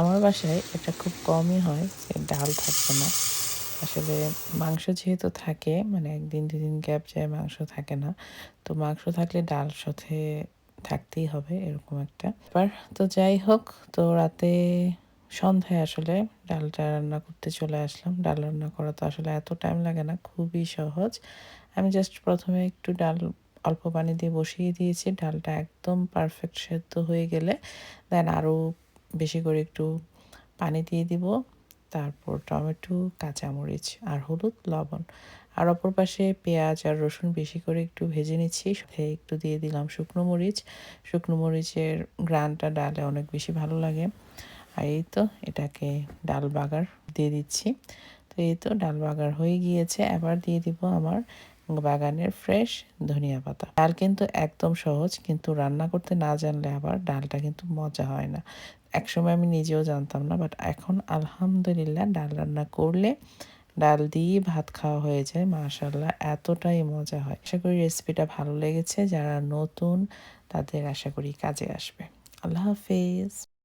আমার বাসায় এটা খুব কমই হয় ডাল থাকবে না। আসলে মাংস যেহেতু থাকে মানে একদিন দুদিন গ্যাপ যায়, মাংস থাকে না। তো মাংস থাকলে ডাল সাথে থাকতেই হবে, এরকম একটা ব্যাপার। তো যাই হোক, তো রাতে সন্ধ্যায় আসলে ডালটা রান্না করতে চলে আসলাম। ডাল রান্না করা তো আসলে এত টাইম লাগে না, খুবই সহজ। আমি জাস্ট প্রথমে একটু ডাল অল্প পানি দিয়ে বসিয়ে দিয়েছি। ডালটা একদম পারফেক্ট সেদ্ধ হয়ে গেলে দেন আরও বেশি করে একটু পানি দিয়ে দিব। তারপর টমেটো, কাঁচামরিচ আর হলুদ, লবণ। আর অপর পাশে পেঁয়াজ আর রসুন বেশি করে একটু ভেজে নিচ্ছি। একটু দিয়ে দিলাম শুকনো মরিচ। শুকনো মরিচের গ্রানটা ডালে অনেক বেশি ভালো লাগে। আর এই তো এটাকে ডাল বাগার দিয়ে দিচ্ছি। তো এই তো ডাল বাগার হয়ে গিয়েছে। এবার দিয়ে দিব আমার বাগানের ফ্রেশ ধনিয়া পাতা। ডাল কিন্তু একদম সহজ, কিন্তু রান্না করতে না জানলে আবার ডালটা কিন্তু মজা হয় না। একসময় আমি নিজেও জানতাম না বাট এখন আলহামদুলিল্লাহ ডাল রান্না করলে ডাল দিয়ে ভাত খাওয়া হয়ে যায় মাশাল্লাহ এতটাই মজা হয়। আশা করি রেসিপিটা ভালো লেগেছে, যারা নতুন তাদের আশা করি কাজে আসবে। আল্লাহ হাফেজ।